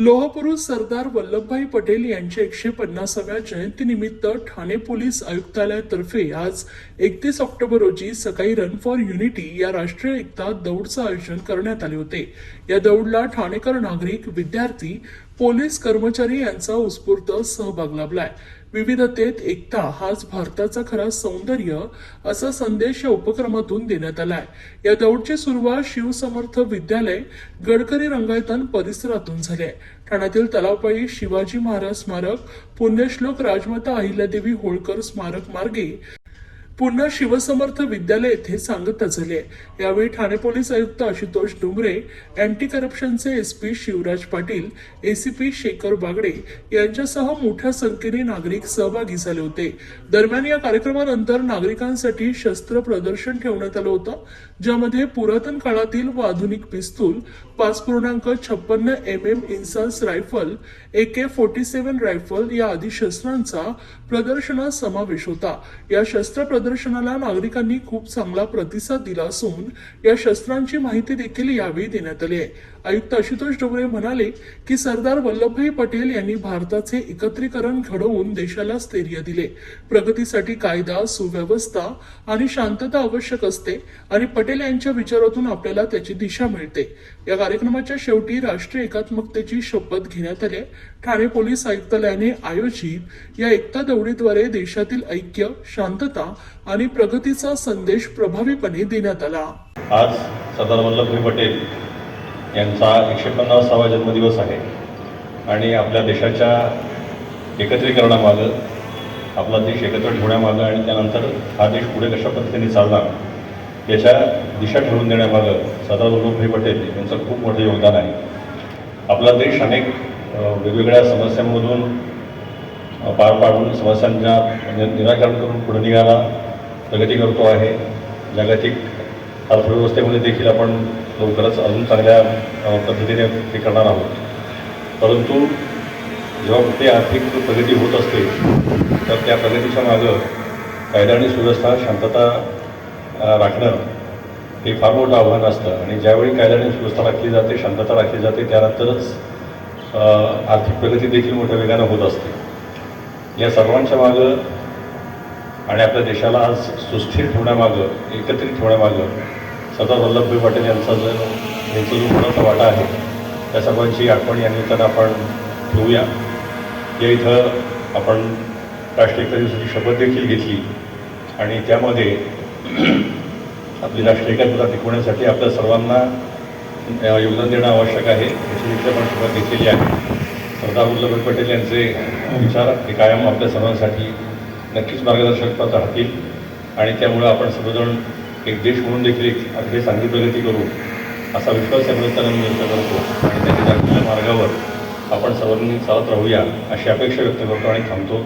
लोहपुरुष सरदार वल्लभभाई पटेल यांच्या एकशे पन्नासाव्या जयंतीनिमित्त ठाणे पोलीस आयुक्तालयातर्फे आज एकतीस ऑक्टोबर रोजी सकाळी रन फॉर युनिटी या राष्ट्रीय एकता दौडचं आयोजन करण्यात आले होते. या दौडला ठाणेकर नागरिक विद्यार्थी पोलीस कर्मचारी यांचा उत्स्फूर्त सहभाग लाभलाय. विविधतेत एकता हाच भारताचा खरा सौंदर्य असा संदेश या उपक्रमातून देण्यात आलाय. या दौडची सुरुवात शिवसमर्थ विद्यालय गडकरी रंगायतन परिसरातून झाली आहे. ठाण्यातील तलावपाळी शिवाजी महाराज स्मारक पुण्यश्लोक राजमाता अहिल्यादेवी होळकर स्मारक मार्गे पुन्हा शिवसमर्थ विद्यालय येथे सांगता झाले. यावेळी ठाणे पोलीस आयुक्त Ashutosh Dumre anti करप्शनचे S P Shivraj Patil ACP Shekhar Bagde यांच्यासह मोठ्या संख्येने नागरिक सहभागी झाले होते. दरम्यान या कार्यक्रमानंतर नागरिकांसाठी शस्त्र प्रदर्शन ठेवण्यात आलं होतं ज्यामध्ये पुरातन काळातील व आधुनिक पिस्तूल पाच पूर्णांक छप्पन्न M M INSAS rifle A K forty seven rifle या आदी शस्त्रांचा प्रदर्शनात समावेश होता. या शस्त्र प्रदर्शनाला नागरिकांनी खूप चांगला प्रतिसाद दिला असून या शस्त्रांची माहिती देखील यावेळी देण्यात आली आहे. आयुक्त आशुतोष डोंगरे म्हणाले की सरदार वल्लभभाई पटेल यांनी भारताचे एकत्रीकरण घडवून देशाला स्थैर्य दिले. प्रगतीसाठी कायदा सुव्यवस्था आणि शांतता आवश्यक असते आणि पटेल यांच्या विचारातून आपल्याला त्याची दिशा मिळते. या कार्यक्रमाच्या शेवटी राष्ट्रीय एकात्मकतेची शपथ घेण्यात आली ठाणे पोलीस आयुक्तालयाने आयोजित या एकता दौडीद्वारे देशातील ऐक्य शांतता आणि प्रगतीचा संदेश प्रभावीपणे देण्यात आला. आज सरदार वल्लभभाई पटेल यांचा एकशे पन्नासावा जन्मदिवस आहे. आणि आपल्या देशाच्या एकत्रीकरणामागं आपला देश एकत्र ठेवण्यामागं आणि त्यानंतर हा देश पुढे कशा पद्धतीने चालणार याच्या दिशा ठरवून देण्यामागं सरदार वल्लभभाई पटेल यांचं खूप मोठं योगदान आहे. आपला देश अनेक वेगवेगळ्या समस्यांमधून पार पाडून समस्यांच्या निराकरण करून पुढे निघाला. प्रगती करतो आहे. जागतिक अर्थव्यवस्थेमध्ये देखील आपण लवकरच अजून चांगल्या पद्धतीने ते करणार आहोत. परंतु जेव्हा कुठे आर्थिक प्रगती होत असते तर त्या प्रगतीच्या मागं कायदा आणि सुव्यवस्था शांतता राखणं हे फार मोठं आव्हान असतं. आणि ज्यावेळी कायदा आणि सुव्यवस्था राखली जाते शांतता राखली जाते त्यानंतरच आर्थिक प्रगती देखील मोठ्या वेगानं होत असते. या सर्वांच्या मागं आणि आपल्या देशाला आज सुस्थिर ठेवण्यामागं एकत्रित ठेवण्यामागं सरदार वल्लभभाई पटेल यांचा जो यांचा जो मोलाचा वाटा आहे त्या सर्वांची आठवण या निमित्तानं आपण ठेवूया. या इथं आपण राष्ट्रीय एकता दिवसाची शपथ देखील घेतली. आणि त्यामध्ये आपली राष्ट्रीय एकात्मता टिकवण्यासाठी आपल्या सर्वांना योगदान देणं आवश्यक आहे. याची देखील आपण शपथ घेतलेली आहे. सरदार वल्लभभाई पटेल यांचे विचार हे कायम आपल्या सर्वांसाठी नक्कीच मार्गदर्शक राहतील. आणि त्यामुळे आपण सर्वजण एक देश म्हणून देखील एक अगदी चांगली प्रगती करू असा विश्वास या निमित्तानं व्यक्त करतो. आणि त्यांनी दाखवलेल्या मार्गावर आपण सर्वांनी चालत राहूया अशी अपेक्षा व्यक्त करतो आणि थांबतो.